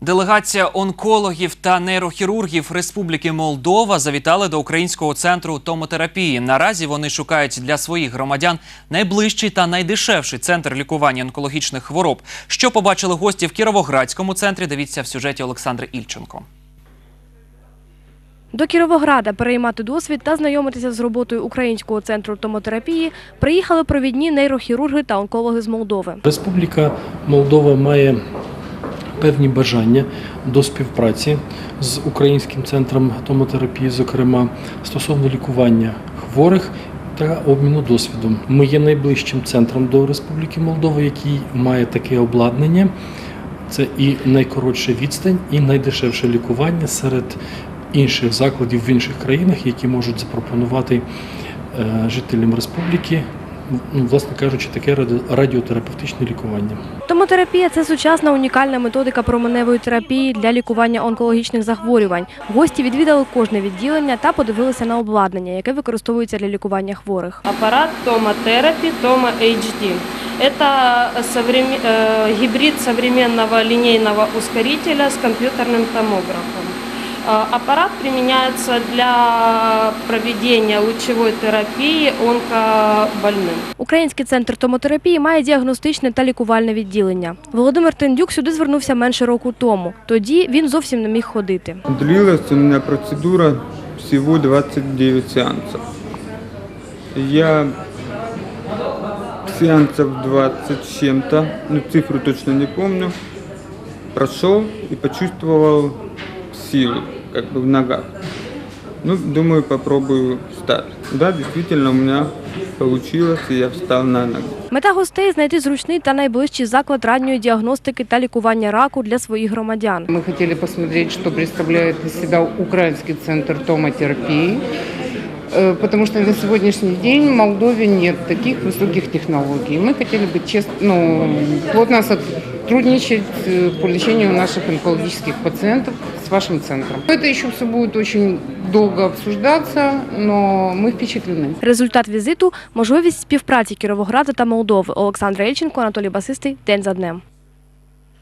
Делегація онкологів та нейрохірургів Республіки Молдова завітали до українського центру томотерапії. Наразі вони шукають для своїх громадян найближчий та найдешевший центр лікування онкологічних хвороб. Що побачили гості в Кіровоградському центрі? Дивіться в сюжеті Олександри Ільченко. До Кіровограда переймати досвід та знайомитися з роботою українського центру томотерапії приїхали провідні нейрохірурги та онкологи з Молдови. Республіка Молдова має певні бажання до співпраці з Українським центром томотерапії, зокрема стосовно лікування хворих та обміну досвідом. Ми є найближчим центром до Республіки Молдова, який має таке обладнання. Це і найкоротша відстань, і найдешевше лікування серед інших закладів в інших країнах, які можуть запропонувати е, жителям республіки, власне кажучи, таке раді- радіотерапевтичне лікування. Томотерапія це сучасна унікальна методика променевої терапії для лікування онкологічних захворювань. Гості відвідали кожне відділення та подивилися на обладнання, яке використовується для лікування хворих. Аппарат Томотерапи Тома HD. Это современ- э, гибрид современного линейного ускорителя с компьютерным томографом. Э, Аппарат применяется для проведения лучевой терапии онкобольным. Український центр томотерапії має діагностичне та лікувальне відділення. Володимир Тендюк сюди звернувся менше року тому. Тоді він зовсім не міг ходити. Длилась у меня процедура всего 29 сеансов. Я сеансов 20 с чем-то, ну цифру точно не помню, прошел и почувствовал силу как бы в ногах. Ну, думаю, попробую встать. Да, действительно, у меня получилось, и я встал на ноги. Мета гостей знайти зручний та найближчий заклад ранньої діагностики та лікування раку для своїх громадян. Мы хотели посмотреть, что представляет из себя украинский центр томотерапии, Э, потому что на сегодняшний день в Молдове нет таких высоких технологий. Мы хотели бы честно, ну, плотно сотрудничать э, по лечению наших онкологических пациентов с вашим центром. Это еще все будет очень долго обсуждаться, но мы впечатлены. Результат візиту можливість співпраці Кіровограда та Молдови. Олександра Ільченко, Анатолій Басистий. День за днем.